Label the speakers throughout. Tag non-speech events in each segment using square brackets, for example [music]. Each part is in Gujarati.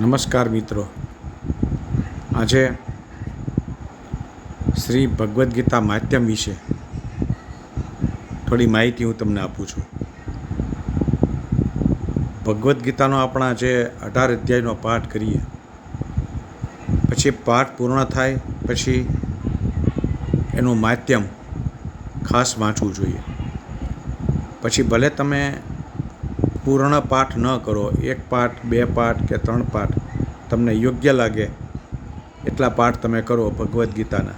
Speaker 1: નમસ્કાર મિત્રો. આજે શ્રી ભગવદ્ ગીતા માધ્યમ વિશે થોડી માહિતી હું તમને આપું છું. ભગવદ્ ગીતાનો આપણા જે અઢાર અધ્યાયનો પાઠ કરીએ. પછી પાઠ પૂર્ણ થાય, પછી એનું માધ્યમ ખાસ વાંચવું જોઈએ. પછી ભલે તમે પૂર્ણ પાઠ ન કરો. એક પાઠ, બે પાઠ કે ત્રણ પાઠ તમને યોગ્ય લાગે, એટલા પાઠ તમે કરો ભગવદ્ ગીતાના.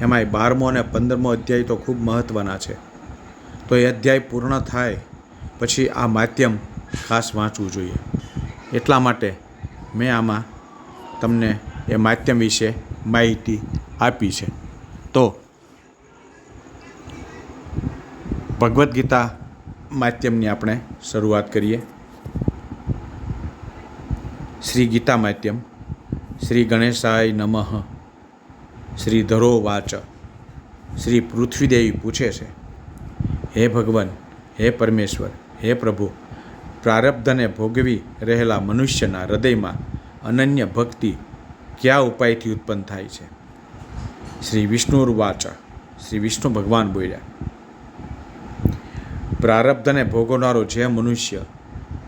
Speaker 1: એમાંય બારમો અને પંદરમો અધ્યાય તો ખૂબ મહત્ત્વના છે. તો એ અધ્યાય પૂર્ણ થાય, પછી આ માધ્યમ ખાસ વાંચવું જોઈએ. એટલા માટે મેં આમાં તમને એ માધ્યમ વિશે માહિતી આપી છે. તો, ભગવદ્ ગીતા માધ્યમની આપણે શરૂઆત કરીએ. શ્રી ગીતા માધ્યમ, શ્રી ગણેશાય નમઃ, શ્રી ધરો વાચ શ્રી પૃથ્વીદેવી પૂછે છે, હે ભગવાન, હે પરમેશ્વર, હે પ્રભુ, પ્રારબ્ધને ભોગવી રહેલા મનુષ્યના હૃદયમાં અનન્ય ભક્તિ કયા ઉપાયથી ઉત્પન્ન થાય છે? શ્રી વિષ્ણુર વાચ શ્રી વિષ્ણુ ભગવાન બોલ્યા પ્રારબ્ધને ભોગવનારો જે મનુષ્ય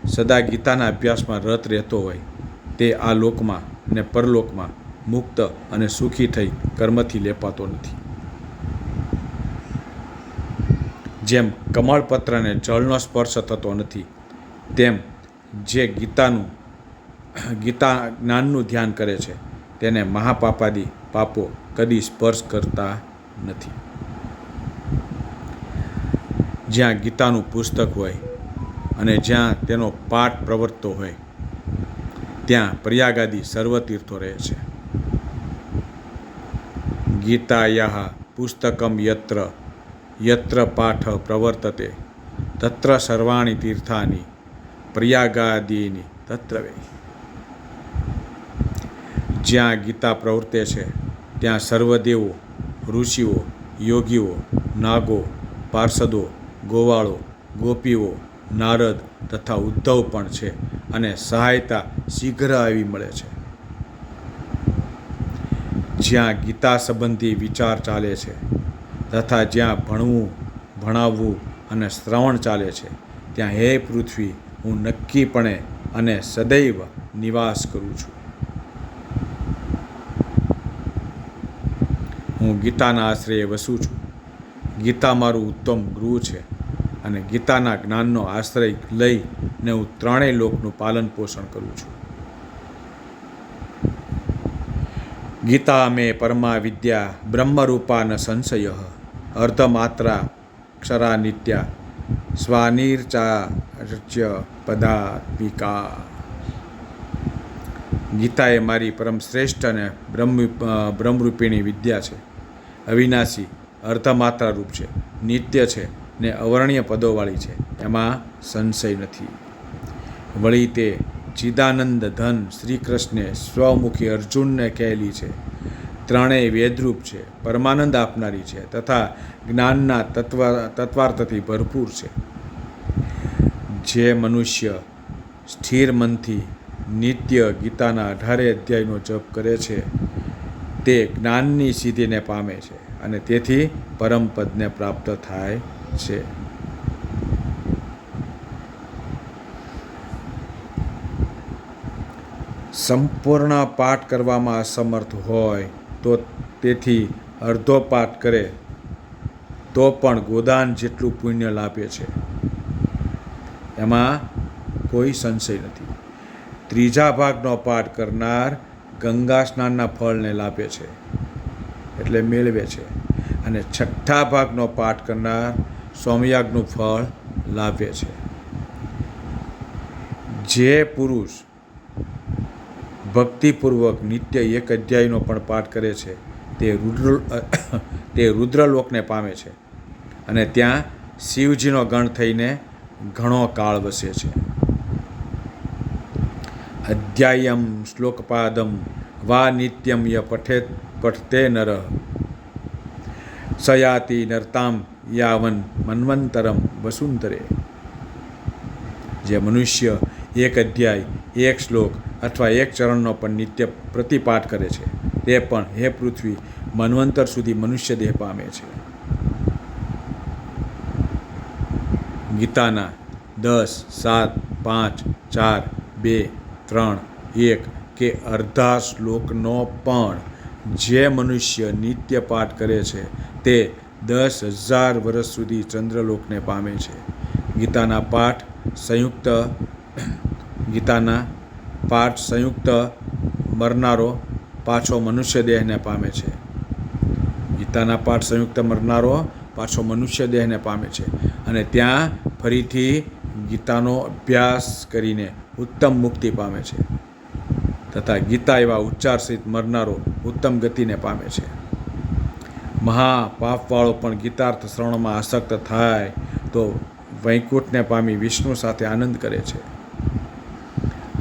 Speaker 1: સદા ગીતાના અભ્યાસમાં રત રહેતો હોય, તે આ લોકમાં ને પરલોકમાં મુક્ત અને સુખી થઈ કર્મથી લેપાતો નથી. જેમ કમળપત્રને જળનો સ્પર્શ થતો નથી, તેમ જે ગીતાનું, ગીતા જ્ઞાનનું ધ્યાન કરે છે, તેને મહાપાપાદી પાપો કદી સ્પર્શ કરતા નથી. જ્યાં ગીતાનું પુસ્તક હોય અને જ્યાં તેનો પાઠ પ્રવર્તતો હોય, ત્યાં પ્રયાગાદી સર્વતીર્થો રહે છે. ગીતાયા પુસ્તકમ યત્ર યત્ર પાઠ પ્રવર્તતે, તત્ર સર્વાણી તીર્થાની, પ્રયાગાદીની તત્ર જ્યાં ગીતા પ્રવર્તે છે, ત્યાં સર્વદેવો, ઋષિઓ, યોગીઓ, નાગો, પાર્ષદો ગોવાળો, ગોપીઓ, નારદ તથા ઉદ્ધવ પણ છે અને સહાયતા શીઘ્ર આવી મળે છે. જ્યાં ગીતા સંબંધી વિચાર ચાલે છે તથા જ્યાં ભણવું, ભણાવવું અને શ્રવણ ચાલે છે, ત્યાં હે પૃથ્વી, હું નક્કીપણે અને સદૈવ નિવાસ કરું છું. હું ગીતાના આશ્રયે વસું છું. ગીતા મારું ઉત્તમ ગૃહ છે. અને ગીતાના જ્ઞાનનો આશ્રય લઈને હું ત્રણેય લોકનું પાલન પોષણ કરું છું. ગીતા મેં પરમા વિદ્યા બ્રહ્મરૂપાન સંશય, અર્ધમાત્રા ક્ષરા નિત્યા સ્વાનિર્ચાર્ય પદાત્મિકા. ગીતા એ મારી પરમ શ્રેષ્ઠ અને બ્રહ્મ બ્રહ્મરૂપિણી વિદ્યા છે. અવિનાશી, અર્ધમાત્રા રૂપ છે. નિત્ય છે. ને અવર્ણ્ય પદોવાળી છે. એમાં સંશય નથી. વળી તે ચિદાનંદ ધન શ્રી કૃષ્ણે સ્વમુખી અર્જુનને કહેલી છે. ત્રણેય વેદરૂપ છે. પરમાનંદ આપનારી છે તથા જ્ઞાનના તત્વ, તત્વાર્થથી ભરપૂર છે. જે મનુષ્ય સ્થિર મનથી નિત્ય ગીતાના અઢારે અધ્યાયનો જપ કરે છે, તે જ્ઞાનની સિદ્ધિને પામે છે અને તેથી પરમપદને પ્રાપ્ત થાય છે. સંપૂર્ણ પાઠ કરવામાં અસમર્થ હોય તો તેથી અડધો પાઠ કરે, તો પણ ગોદાન જેટલું પુણ્ય લાભે છે. એમાં કોઈ સંશય નથી. ત્રીજા ભાગનો પાઠ કરનાર ગંગા સ્નાનના ફળને લાભે છે, એટલે મેળવે છે. અને છઠ્ઠા ભાગનો પાઠ કરનાર સોમયાગનું ફળ લાભે છે. જે પુરુષ ભક્તિપૂર્વક નિત્ય એક અધ્યાયનો પણ પાઠ કરે છે, તે રુદ્ર, [coughs] તે રુદ્રલોકને પામે છે અને ત્યાં શિવજીનો ગણ થઈને ઘણો કાળ વસે છે. અધ્યાયમ શ્લોકપાદમ વા નિત્યમ ય પઠેત, પઠતે નર, સયાતિ નરતામ યાવન મન્વંતરમ વસુંતરે. જે મનુષ્ય એક અધ્યાય, એક શ્લોક અથવા એક ચરણનો પણ નિત્ય પ્રતિપાઠ કરે છે. તે પણ હે પૃથ્વી, મન્વંતર સુધી મનુષ્ય દેહ પામે છે. ગીતાના દસ, સાત, પાંચ, ચાર, બે, ત્રણ, એક કે અડધા શ્લોકનો પણ જે મનુષ્ય નિત્ય પાઠ કરે છે તે દસ હજાર વર્ષ સુધી ચંદ્રલોકને પામે છે. ગીતાના પાઠ સંયુક્ત, ગીતાના પાઠ સંયુક્ત મરનારો પાછો મનુષ્ય દેહને પામે છે. ગીતાના પાઠ સંયુક્ત મરનારો પાછો મનુષ્ય દેહને પામે છે. અને ત્યાં ફરીથી ગીતાનો અભ્યાસ કરીને ઉત્તમ મુક્તિ પામે છે. તથા ગીતા એવા ઉચ્ચાર સહિત મરનારો ઉત્તમ ગતિને પામે છે. મહા પાપવાળો પણ ગીતાર્થ શ્રવણમાં આસક્ત થાય તો વૈકુંઠને પામી વિષ્ણુ સાથે આનંદ કરે છે.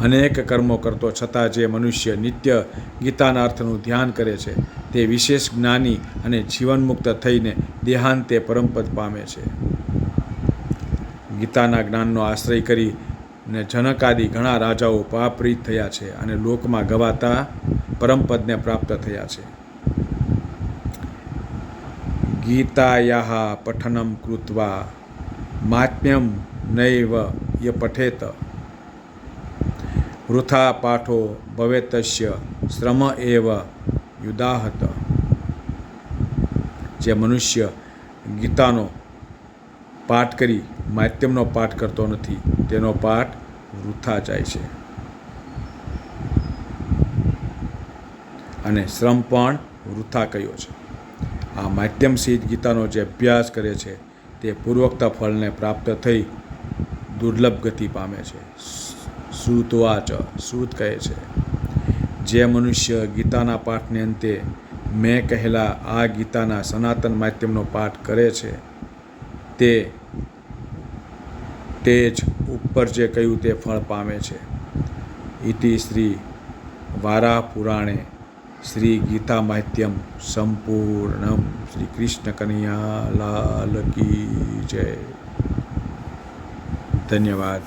Speaker 1: અનેક કર્મો કરતો છતાં જે મનુષ્ય નિત્ય ગીતાના અર્થનું ધ્યાન કરે છે, તે વિશેષ જ્ઞાની અને જીવનમુક્ત થઈને દેહાંતે પરમપદ પામે છે. ગીતાના જ્ઞાનનો આશ્રય કરી ને જનકાદી ઘણા રાજાઓ પાપરીત થયા છે અને લોકમાં ગવાતા પરમપદને પ્રાપ્ત થયા છે. ગીતાયાः પઠનમ કૃત્વા માત્મ્યમ નૈવ ય પઠેત વૃથા પાઠો ભવેતસ્ય શ્રમ એવ યુદાહત જે મનુષ્ય ગીતાનો પાઠ કરી માધ્યમનો પાઠ કરતો નથી, તેનો પાઠ વૃથા જાય છે. અને શ્રમ પણ વૃથા કયો છે. આ માધ્યમ સિદ્ધ ગીતાનો જે અભ્યાસ કરે છે, તે પૂર્વોક્ત ફળને પ્રાપ્ત થઈ દુર્લભ ગતિ પામે છે. સૂતવાચ સૂત કહે છે. જે મનુષ્ય ગીતાના પાઠને અંતે મેં કહેલા આ ગીતાના સનાતન માધ્યમનો પાઠ કરે છે, તે તે જ ઉપર જે કહ્યું તે ફળ પામે છે. ઇતિ શ્રી વારા પુરાણે શ્રી ગીતા માહિત્યમ સંપૂર્ણમ શ્રી કૃષ્ણ કનૈયા લાલ કી જય ધન્યવાદ